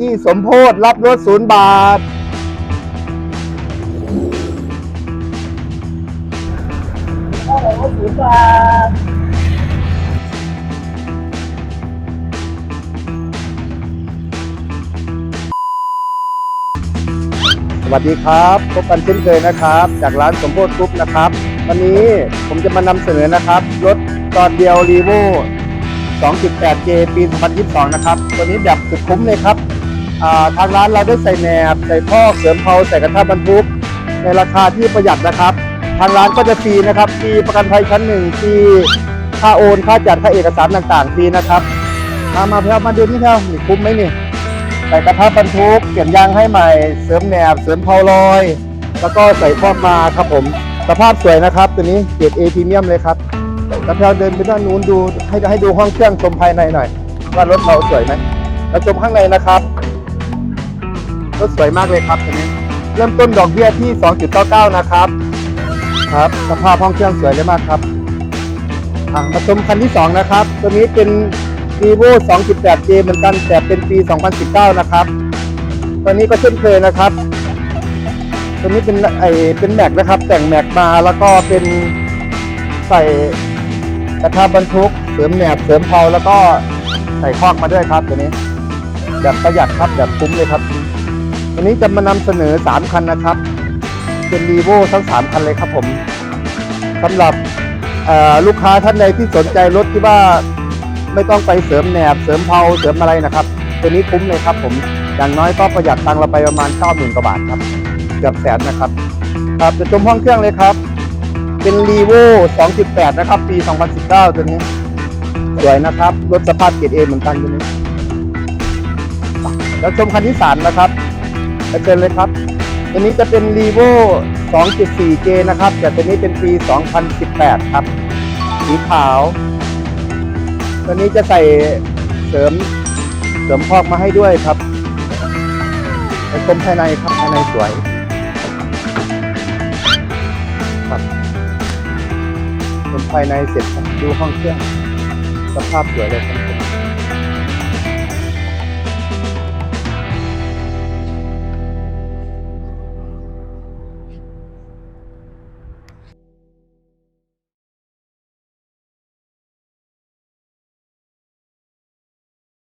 ที่สมโพธรับรถศูนย์บาทศูนย์บาท สวัสดีครับพบกันเช่นเคยนะครับ จากร้านสมโพธกรุ๊ปนะครับ วันนี้ผมจะมานำเสนอนะครับ รถตอนเดียวรีโว 2.8J ปี 2022 นะครับ ตัวนี้แบบสุดคุ้มเลยครับอ่า ทางร้านเราได้ใส่แหนบใส่ท่อเสริมเพลาใส่กระทะบรรทุก ในราคาที่ประหยัดนะครับ ทางร้านก็จะฟรีนะครับฟรีประกันภัยชั้นหนึ่งฟรีค่าโอนค่าจัดค่าเอกสารต่างๆฟรีนะครับมามาเพื่อมาดูนี่เท่านี่คุ้มไหมนี่ใส่กระทะบรรทุกเปลี่ยนยางให้ใหม่ เสริมแหนบเสริมเพลาลอย แล้วก็ใส่พอมาครับผมสภาพสวยนะครับ ตัวนี้เกรดเอพรีเมียมเลยครับกระเพาเดินไปด้านนู้นดูให้ให้ดูห้องเครื่องชมภายในหน่อย ว่ารถเราสวยไหมเราชมข้างในนะครับ รถสวยมากเลยครับตัวนี้เริ่มต้นดอกเบี้ยที่ 2.99 นะครับ ครับ สภาพห้องเครื่องสวยเลยมากครับมาชมคันที่ 2 นะครับ ตัวนี้เป็น vivo 2.8J เหมือนกันแต่เป็นปี 2019 นะครับตัวนี้ก็เช่นเคยนะครับ ตัวนี้เป็นไอเป็นแม็กนะครับ แต่งแม็กมาแล้วก็เป็นใส่กระทะบรรทุก เสริมแหนบเสริมเพลาแล้วก็ใส่คอกมาด้วยครับตัวนี้แบบประหยัดครับแบบคุ้มเลยครับ วันนี้จะมานำเสนอ 3 คันนะครับ เป็นรีโวทั้ง 3 คันเลยครับผมสำหรับลูกค้าท่านใดที่สนใจรถที่ว่าไม่ต้องไปเสริมแหนบ เสริมเพลาเสริมอะไรนะครับ ตัวนี้คุ้มเลยครับผม อย่างน้อยก็ประหยัดตังเราไปประมาณ 90,000กว่าบาทครับ เกือบแสนนะครับ ครับจะชมห้องเครื่องเลยครับ เป็นรีโว2.8 นะครับ ปี 2019 ตัวนี้ สวยนะครับ รถสภาพเกียรดเอเหมือนกันตัวนี้ แล้วชมคันที่สามนะครับ ไปเชิญเลยครับ ตัวนี้จะเป็น r e v o 2.4J นะครับ แต่ตัวนี้เป็นปี 2018 ครับ สีขาว ตัวนี้จะใส่เสริมเสริมพอกมาให้ด้วยครับไปชมภายในครับภายในสวยครับชมภายในเสร็จดูห้องเครื่องสภาพสวยเลยครับ